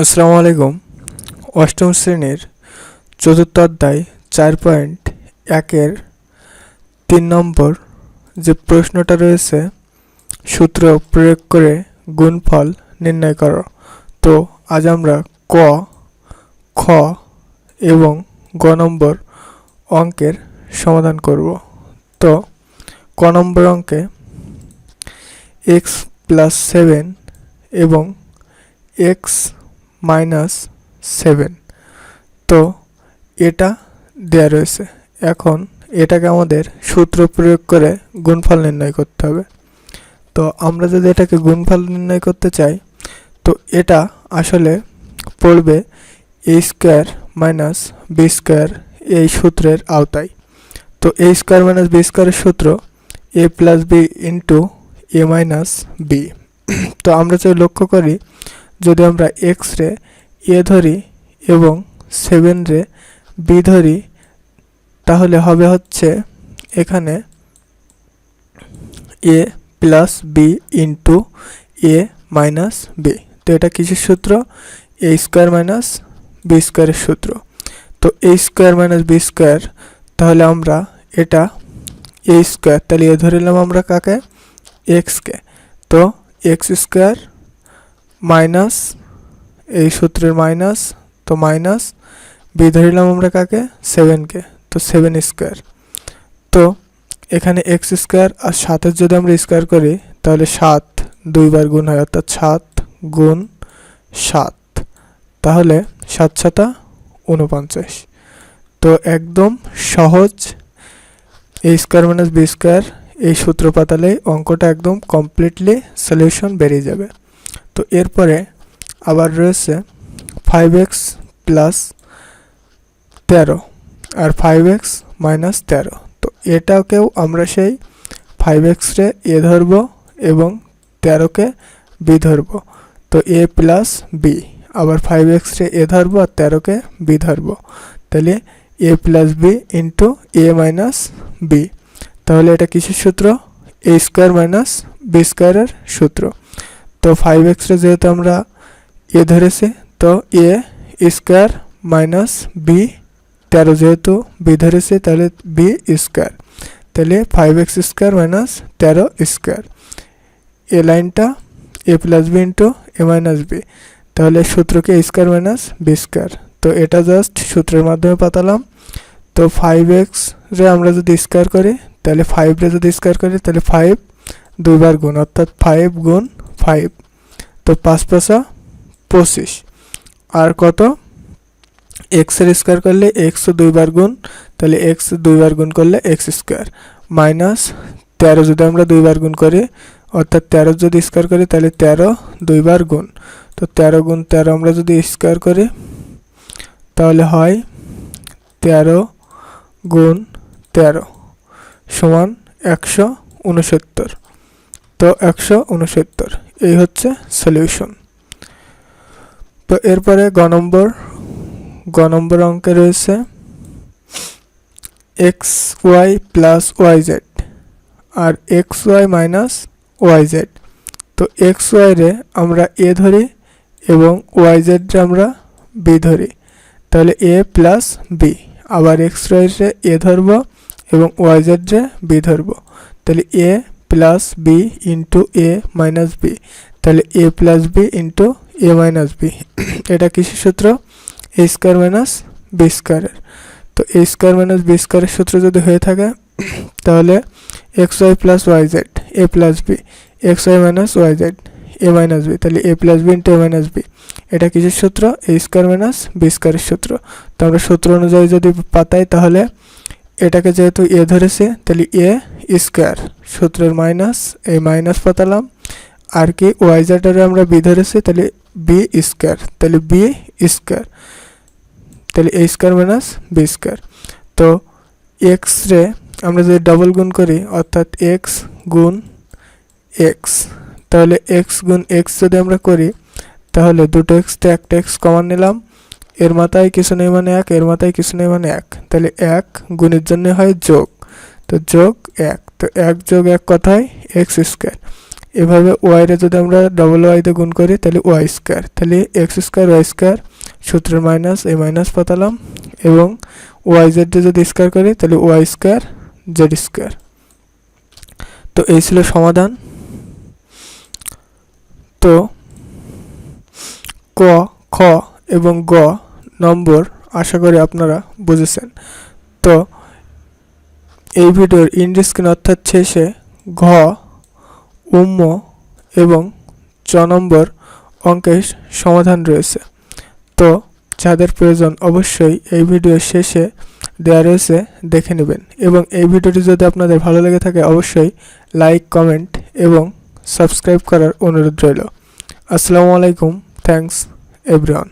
আসসালামু আলাইকুম। অষ্টম শ্রেণির চতুর্থ অধ্যায় চার পয়েন্ট একের তিন নম্বর যে প্রশ্নটা রয়েছে, সূত্র প্রয়োগ করে গুণফল নির্ণয় করো। তো আজ আমরা ক, খ এবং গ নম্বর অঙ্কের সমাধান করব। তো ক নম্বর অঙ্কে এক্স প্লাস সেভেন এবং এক্স মাইনাস সেভেন। তো এটা দেয়া রয়েছে। এখন এটাকে আমাদের সূত্র প্রয়োগ করে গুণফল নির্ণয় করতে হবে। তো আমরা যদি এটাকে গুণফল নির্ণয় করতে চাই, তো এটা আসলে পড়বে a square minus b square এই সূত্রের আওতায়। তো এ স্কোয়ার মাইনাস বি স্কোয়ারের সূত্র a plus b into a minus b তো আমরা যদি লক্ষ্য করি যদি আমরা এক্স রে এ ধরি এবং সেভেন রে বি ধরি, তাহলে হবে হচ্ছে এখানে a plus b into a minus b তো এটা কিসের সূত্র? এ স্কোয়ার মাইনাস বি স্কোয়ারের সূত্র। তো a square minus b square তাহলে আমরা এটা এ স্কোয়ার তাহলে এ ধরিলাম আমরা কাকে? এক্সকে তো এক্স স্কোয়ার মাইনাস, এই সূত্রের মাইনাস, তো মাইনাস বি ধরিলাম আমরা কাকে? সেভেনকে তো সেভেন স্কোয়ার। তো এখানে এক্স স্কোয়ার আর সাতের যদি আমরা স্কোয়ার করি, তাহলে সাত দুইবার গুণ হয়, অর্থাৎ সাত গুণ সাত। তাহলে সাত সাতা উনপঞ্চাশ তো একদম সহজ a square minus b square, এই সূত্র পাতালে অঙ্কটা একদম কমপ্লিটলি সলিউশন বেরিয়ে যাবে। তো এরপরে আবার রয়েছে ফাইভ এক্স প্লাস তেরো আর ফাইভ এক্স মাইনাস তেরো। তো এটাকেও আমরা সেই ফাইভ এক্সরে এ ধরব এবং তেরোকে বি ধরব। তো এ প্লাস বি আবার ফাইভ এক্সরে এ ধরবো আর তেরোকে বি ধরব। তাহলে a plus b into a minus b তাহলে এটা কিসের সূত্র? এ স্কোয়ার মাইনাস বি স্কোয়ারের সূত্র। তো ফাইভ এক্সরে যেহেতু আমরা এ ধরেছি, তো এ স্কোয়ার মাইনাস বি তেরো যেহেতু বি ধরেছে, তাহলে বি স্কোয়ার তাহলে ফাইভ এক্স স্কোয়ার মাইনাস তেরো স্কোয়ার এ লাইনটা a plus b into a minus b তাহলে সূত্রকে স্কোয়ার মাইনাস বি স্কোয়ার তো এটা জাস্ট সূত্রের মাধ্যমে পাতালাম। তো ফাইভ এক্স রে আমরা যদি স্কোয়ার করি, তাহলে ফাইভ রে যদি স্কোয়ার করি, তাহলে ফাইভ দুইবার গুণ, অর্থাৎ ফাইভ গুণ ফাইভ তো পাঁচ পাঁচা পঁচিশ। আর কত? এক্সের স্কোয়ার করলে এক্স দুইবার গুণ, তাহলে এক্স দুইবার গুণ করলে এক্স স্কোয়ার মাইনাস তেরো যদি আমরা দুইবার গুণ করি, অর্থাৎ তেরো যদি স্কোয়ার করি, তাহলে তেরো দুইবার গুণ। তো তেরো গুণ তেরো আমরা যদি স্কোয়ার করি, তাহলে হয় তেরো গুণ তেরো সমান একশো উনসত্তর। তো একশো উনসত্তর। এই হচ্ছে সলিউশন তো এরপরে গ নম্বর গ নম্বর অঙ্কে রয়েছে x y plus y z আর x y minus y z তো এক্স ওয়াই রে আমরা এ ধরি এবং ওয়াই জেড রে আমরা বি ধরি। তাহলে এ প্লাস বি আবার এক্স ওয়াই রে এ ধরব এবং ওয়াই জেড রে বি ধরব। তাহলে a plus b into a minus b তাহলে a plus b into a minus b এটা কিসের সূত্র? এ স্কোয়ার মাইনাস বি স্কোয়ারের তো এ স্কোয়ার মাইনাস বি স্কোয়ারের সূত্র যদি হয়ে থাকে, তাহলে x y plus y z a plus b x y minus y z a minus b তাহলে a plus b into a minus b এটা কিসের সূত্র? এ স্কোয়ার মাইনাস বি স্কোয়ারের সূত্র। তো আমরা সূত্র অনুযায়ী যদি পাতাই, তাহলে এটাকে যেহেতু এ ধরেছে, তাহলে এ স্কোয়ার, সূত্রের মাইনাস এই মাইনাস পাতালাম, আর কি ওয়াই আমরা বি ধরেছি, তাহলে বি স্কোয়ার, তাহলে বি স্কোয়ার, তাহলে a square minus b square. তো এক্স রে আমরা যদি ডবল গুণ করি, অর্থাৎ এক্স গুণ এক্স, তাহলে এক্স গুণ এক্স যদি আমরা করি, তাহলে দুটো এক্সতে একটা এক্স কমান নিলাম এর মাথায় কিছু নেই মানে এক, এর মাথায় কিছু নেই মানে এক। তাহলে এক গুণের জন্য হয় যোগ। তো যোগ এক। তো এক যোগ এক কথায় এক্স স্কোয়ার এভাবে ওয়াইরে যদি আমরা ডবল ওয়াইতে গুণ করি, তাহলে ওয়াই স্কোয়ার তাহলে এক্স স্কোয়ার ওয়াই স্কোয়ার সূত্রের মাইনাস এ মাইনাস পাতালাম। এবং ওয়াই জেডে যদি স্কোয়ার করি, তাহলে ওয়াই স্কোয়ার জেড স্কোয়ার তো এই ছিল সমাধান। তো ক, খ এবং গ নম্বর আশা করি আপনারা বুঝেছেন। তো এই ভিডিওর ইন্ড স্ক্রিন অর্থাৎ শেষে ঘ, উম্ম এবং চ নম্বর অঙ্কের সমাধান রয়েছে। তো যাদের প্রয়োজন অবশ্যই এই ভিডিওর শেষে দেওয়া রয়েছে, দেখে নেবেন এবং এই ভিডিওটি যদি আপনাদের ভালো লেগে থাকে অবশ্যই লাইক, কমেন্ট এবং সাবস্ক্রাইব করার অনুরোধ রইল। আসসালামু আলাইকুম থ্যাংকস এভরিওয়ান।